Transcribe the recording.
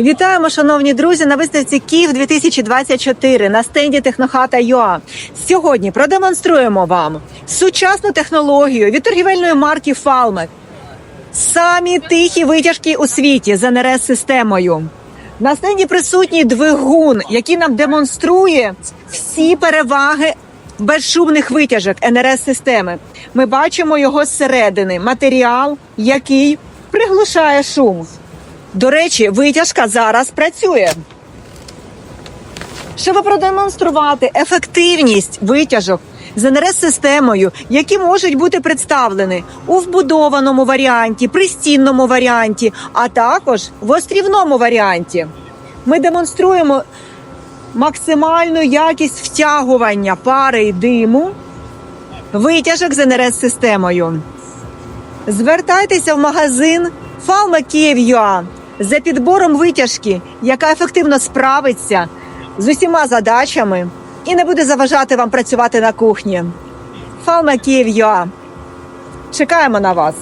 Вітаємо, шановні друзі, на виставці Київ 2024 на стенді Технохата ЮА. Сьогодні продемонструємо вам сучасну технологію від торгівельної марки Falmet. Самі тихі витяжки у світі з НРС системою. На стенді присутній двигун, який нам демонструє всі переваги безшумних витяжок НРС системи. Ми бачимо його зсередини, матеріал, який приглушає шум. До речі, витяжка зараз працює. Щоб продемонструвати ефективність витяжок з НРС-системою, які можуть бути представлені у вбудованому варіанті, пристінному варіанті, а також в острівному варіанті. Ми демонструємо максимальну якість втягування пари і диму витяжок з НРС-системою. Звертайтеся в магазин Фалма Київ.ЮА за підбором витяжки, яка ефективно справиться з усіма задачами і не буде заважати вам працювати на кухні. Фалма Київ.ЮА. Чекаємо на вас.